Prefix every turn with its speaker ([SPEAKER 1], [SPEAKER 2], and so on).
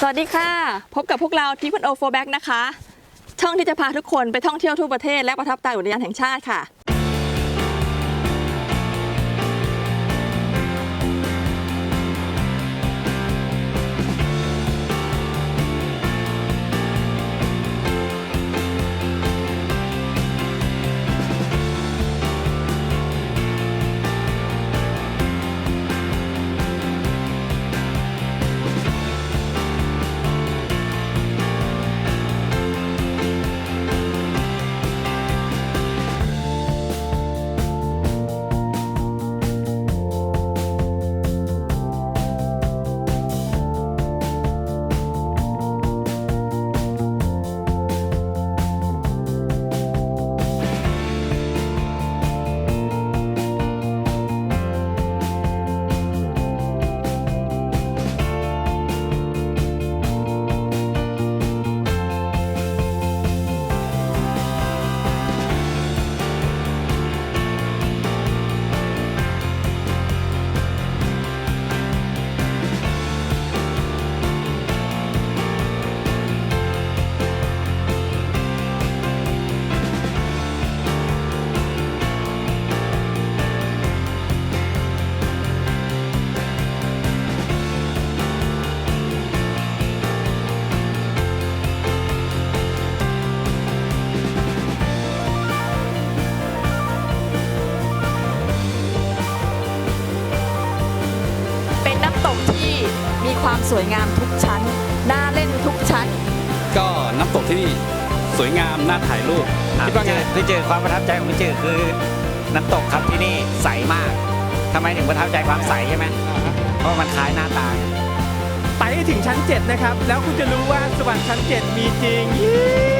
[SPEAKER 1] สวัสดีค่ะ พบกับพวกเราทีพันโอโฟแบ็กนะคะ ช่องที่จะพาทุกคนไปท่องเที่ยวทั่วประเทศและประทับใจอุทยานแห่งชาติค่ะ เป็นน้ำตกที่มีความสวยงามทุกชั้น น่าเล่นทุกชั้น
[SPEAKER 2] ก็น้ำตกที่นี่สวยงามน่าถ่ายรูปคิดว่าไง
[SPEAKER 3] พี่จือความประทับใจของพี่จือคือ น้ำตกครับที่นี่ใสมากทำไมถึงประทับใจความใสใช่ไหมเพราะมันคล้ายหน้าตา
[SPEAKER 4] ไปให้ถึงชั้น 7 นะครับ แล้วคุณจะรู้ว่าสวรรค์ชั้น 7 มีจริงยี่